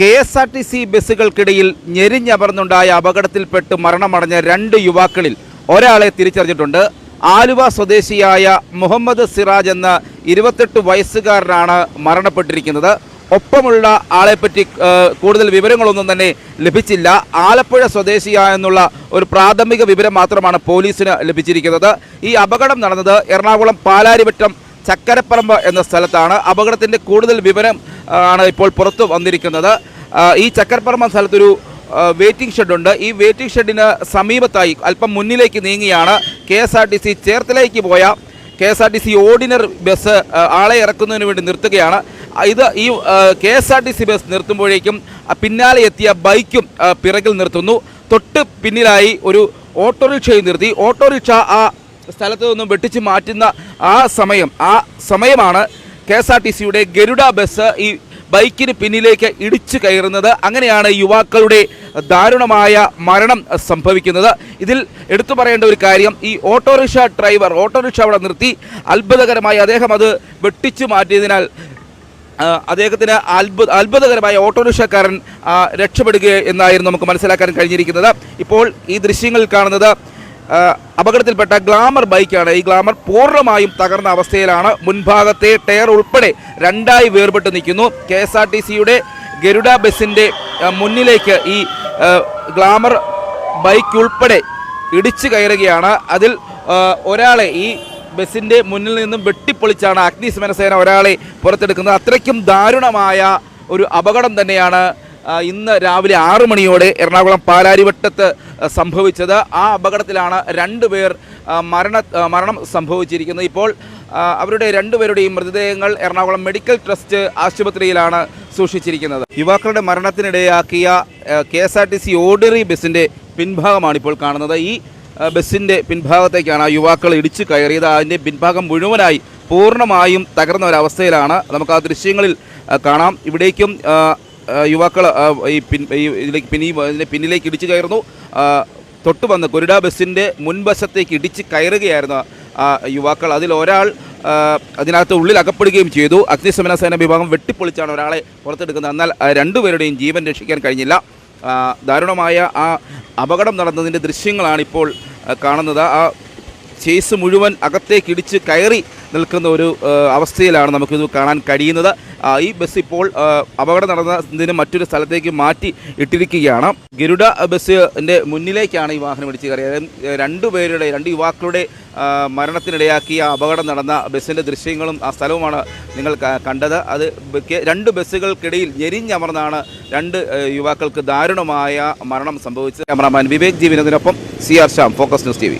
K S R T C ബസ്സുകൾക്കിടയിൽ ഞെരിഞ്ഞമർന്നുണ്ടായ അപകടത്തിൽപ്പെട്ട് മരണമടഞ്ഞ രണ്ട് യുവാക്കളിൽ ഒരാളെ തിരിച്ചറിഞ്ഞിട്ടുണ്ട്. ആലുവ സ്വദേശിയായ മുഹമ്മദ് സിറാജ് എന്ന ഇരുപത്തെട്ട് വയസ്സുകാരനാണ് മരണപ്പെട്ടിരിക്കുന്നത്. ഒപ്പമുള്ള ആളെപ്പറ്റി കൂടുതൽ വിവരങ്ങളൊന്നും തന്നെ ലഭിച്ചില്ല. ആലപ്പുഴ സ്വദേശിയായെന്നുള്ള ഒരു പ്രാഥമിക വിവരം മാത്രമാണ് പോലീസിന് ലഭിച്ചിരിക്കുന്നത്. ഈ അപകടം നടന്നത് എറണാകുളം പാലാരിവട്ടം ചക്കരപ്പറമ്പ് എന്ന സ്ഥലത്താണ് അപകടത്തിന്റെ കൂടുതൽ വിവരം ആണ് ഇപ്പോൾ പുറത്തു വന്നിരിക്കുന്നത്. ഈ ചക്കരപ്പറമ്പ് സ്ഥലത്തൊരു വെയിറ്റിംഗ് ഷെഡുണ്ട് ഈ വെയിറ്റിംഗ് ഷെഡിന് സമീപത്തായി അല്പം മുന്നിലേക്ക് നീങ്ങിയാണ് K S R T C ചേർത്തലയ്ക്ക് പോയ K S R T C ordinary bus ആളെ ഇറക്കുന്നതിന് വേണ്ടി നിർത്തുകയാണ്. ഇത് ഈ K S R T C bus നിർത്തുമ്പോഴേക്കും പിന്നാലെ എത്തിയ ബൈക്കും പിറകിൽ നിർത്തുന്നു. തൊട്ട് പിന്നിലായി ഒരു ഓട്ടോറിക്ഷയും നിർത്തി. ഓട്ടോറിക്ഷ ആ സ്ഥലത്ത് നിന്നും വെട്ടിച്ച് മാറ്റുന്ന ആ സമയം ആ സമയമാണ് കെ എസ് ആർ ടി സിയുടെ ഗരുഡ ബസ് ഈ ബൈക്കിന് പിന്നിലേക്ക് ഇടിച്ചു കയറുന്നത്. അങ്ങനെയാണ് യുവാക്കളുടെ ദാരുണമായ മരണം സംഭവിക്കുന്നത്. ഇതിൽ എടുത്തു പറയേണ്ട ഒരു കാര്യം ഈ ഓട്ടോറിക്ഷ ഡ്രൈവർ ഓട്ടോറിക്ഷ അവിടെ നിർത്തി. അത്ഭുതകരമായി അദ്ദേഹം അത് വെട്ടിച്ചു മാറ്റിയതിനാൽ അദ്ദേഹത്തിന് അത്ഭുത അത്ഭുതകരമായ ഓട്ടോറിക്ഷക്കാരൻ രക്ഷപ്പെടുക എന്നായിരുന്നു നമുക്ക് മനസ്സിലാക്കാൻ കഴിഞ്ഞിരിക്കുന്നത്. ഇപ്പോൾ ഈ ദൃശ്യങ്ങൾ കാണുന്നത് അപകടത്തിൽപ്പെട്ട ഗ്ലാമർ ബൈക്കാണ്. ഈ ഗ്ലാമർ പൂർണമായും തകർന്ന അവസ്ഥയിലാണ്. മുൻഭാഗത്തെ ടയർ ഉൾപ്പെടെ രണ്ടായി വേർപെട്ട് നിൽക്കുന്നു. കെ എസ് ആർ ടി സിയുടെ ഗരുഡ ബസിന്റെ മുന്നിലേക്ക് ഈ ഗ്ലാമർ ബൈക്ക് ഉൾപ്പെടെ ഇടിച്ചു കയറുകയാണ്. അതിൽ ഒരാളെ ഈ ബസ്സിന്റെ മുന്നിൽ നിന്നും വെട്ടിപ്പൊളിച്ചാണ് അഗ്നിശമന സേന ഒരാളെ പുറത്തെടുക്കുന്നത്. അത്രയ്ക്കും ദാരുണമായ ഒരു അപകടം തന്നെയാണ് ഇന്ന് രാവിലെ ആറു മണിയോടെ എറണാകുളം പാലാരിവട്ടത്ത് സംഭവിച്ചത്. ആ അപകടത്തിലാണ് രണ്ടുപേർ പേർ മരണ മരണം സംഭവിച്ചിരിക്കുന്നത്. ഇപ്പോൾ അവരുടെ രണ്ടുപേരുടെയും മൃതദേഹങ്ങൾ എറണാകുളം മെഡിക്കൽ ട്രസ്റ്റ് ആശുപത്രിയിലാണ് സൂക്ഷിച്ചിരിക്കുന്നത്. യുവാക്കളുടെ മരണത്തിനിടയാക്കിയ K S R T C ordinary ബസ്സിന്റെ പിൻഭാഗമാണ് ഇപ്പോൾ കാണുന്നത്. ഈ ബസ്സിന്റെ പിൻഭാഗത്തേക്കാണ് ആ യുവാക്കൾ ഇടിച്ചു കയറിയത്. അതിന്റെ പിൻഭാഗം മുഴുവനായി പൂർണമായും തകർന്ന ഒരവസ്ഥയിലാണ്. നമുക്ക് ആ ദൃശ്യങ്ങളിൽ കാണാം. ഇവിടേക്കും യുവാക്കൾ ഈ പിൻ ഇതിലേക്ക് പിന്നി ഇതിന്റെ പിന്നിലേക്ക് ഇടിച്ചു കയറുന്നു. തൊട്ട് വന്ന് കൊരിഡ ബസ്സിന്റെ മുൻവശത്തേക്ക് ഇടിച്ച് കയറുകയായിരുന്നു യുവാക്കൾ. അതിൽ ഒരാൾ അതിനകത്ത് ഉള്ളിൽ അകപ്പെടുകയും ചെയ്തു. അഗ്നിശമന സേന വിഭാഗം വെട്ടിപ്പൊളിച്ചാണ് ഒരാളെ പുറത്തെടുക്കുന്നത്. എന്നാൽ രണ്ടുപേരുടെയും ജീവൻ രക്ഷിക്കാൻ കഴിഞ്ഞില്ല. ദാരുണമായ ആ അപകടം നടന്നതിന്റെ ദൃശ്യങ്ങളാണ് ഇപ്പോൾ കാണുന്നത്. ആ ചേസ് മുഴുവൻ അകത്തേക്ക് ഇടിച്ച് കയറി നിൽക്കുന്ന ഒരു അവസ്ഥയിലാണ് നമുക്കിത് കാണാൻ കഴിയുന്നത്. ഈ ബസ് ഇപ്പോൾ അപകടം നടന്നതിന് മറ്റൊരു സ്ഥലത്തേക്ക് മാറ്റി ഇട്ടിരിക്കുകയാണ്. ഗരുഡ ബസ്സിന്റെ മുന്നിലേക്കാണ് ഈ വാഹനം ഇടിച്ചു കയറിയത് രണ്ടുപേരുടെ രണ്ട് യുവാക്കളുടെ മരണത്തിനിടയാക്കിയ അപകടം നടന്ന ബസ്സിന്റെ ദൃശ്യങ്ങളും ആ സ്ഥലവുമാണ് നിങ്ങൾ കണ്ടത്. അത് രണ്ട് ബസ്സുകൾക്കിടയിൽ ഞെരിഞ്ഞമർന്നാണ് രണ്ട് യുവാക്കൾക്ക് ദാരുണമായ മരണം സംഭവിച്ചത്. Cameraman Vivek ജീവനത്തിനൊപ്പം C R Shyam focus news T